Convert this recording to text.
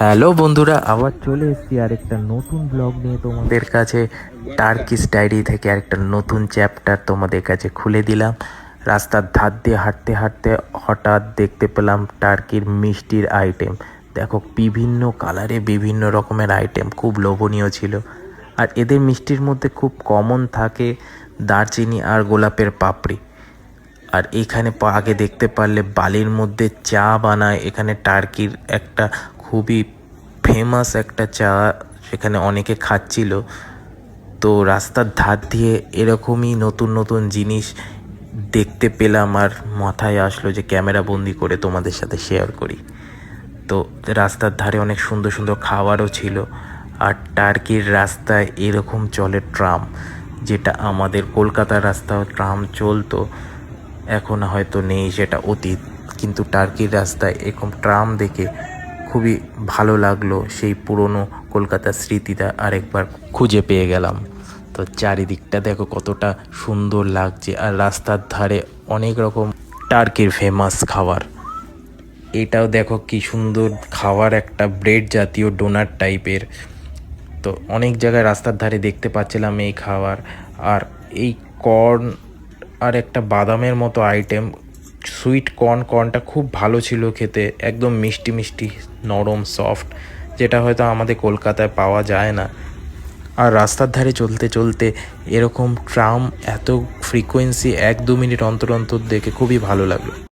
Hello বন্ধুরা, আবার চলে এসেছি আরেকটা নতুন ব্লগ নিয়ে তোমাদের কাছে। টার্কিস ডায়েরি থেকে আরেকটা নতুন চ্যাপ্টার তোমাদের কাছে খুলে দিলাম। রাস্তার ধার দিয়ে হাঁটতে হাঁটতে হঠাৎ দেখতে পেলাম টার্কির মিষ্টির আইটেম দেখো, বিভিন্ন কালারে বিভিন্ন রকমের আইটেম খুব লোভনীয় ছিল। আর এদের মিষ্টির মধ্যে খুব কমন থাকে দারচিনি আর গোলাপের পাপড়ি। আর এখানে আগে দেখতে পারলে বালির মধ্যে চা বানায়, এখানে টার্কির একটা খুবই ফেমাস একটা চা সেখানে অনেকে খাচ্ছিল। তো রাস্তার ধার দিয়ে এরকমই নতুন নতুন জিনিস দেখতে পেলাম আর মাথায় আসলো যে ক্যামেরা বন্দি করে তোমাদের সাথে শেয়ার করি। তো রাস্তার ধারে অনেক সুন্দর সুন্দর খাবারও ছিল আর টার্কির রাস্তায় এরকম চলে ট্রাম, যেটা আমাদের কলকাতার রাস্তাও ট্রাম চলতো, এখন হয়তো নেই সেটা অতীত। কিন্তু টার্কির রাস্তায় এরকম ট্রাম দেখে খুবই ভালো লাগল সেই পুরনো কলকাতার স্মৃতিটা আরেকবার খুঁজে পেয়ে গেলাম। তো চারিদিকটা দেখো কতটা সুন্দর লাগছে আর রাস্তার ধারে অনেক রকম টার্কির ফেমাস খাবার। এটাও দেখো কি সুন্দর খাবার একটা ব্রেড জাতীয় ডোনার টাইপের। তো অনেক জায়গায় রাস্তার ধারে দেখতে পাচ্ছিলাম এই খাবার আর এই কর্ন আর একটা বাদামের মতো আইটেম সুইট কর্ন কর্নটা খুব ভালো ছিল খেতে, একদম মিষ্টি মিষ্টি, নরম সফট যেটা হয়তো আমাদের কলকাতায় পাওয়া যায় না। আর রাস্তার ধারে চলতে চলতে এরকম ট্রাম এত ফ্রিকোয়েন্সি এক দু মিনিট অন্তর অন্তর দেখে খুবই ভালো লাগল।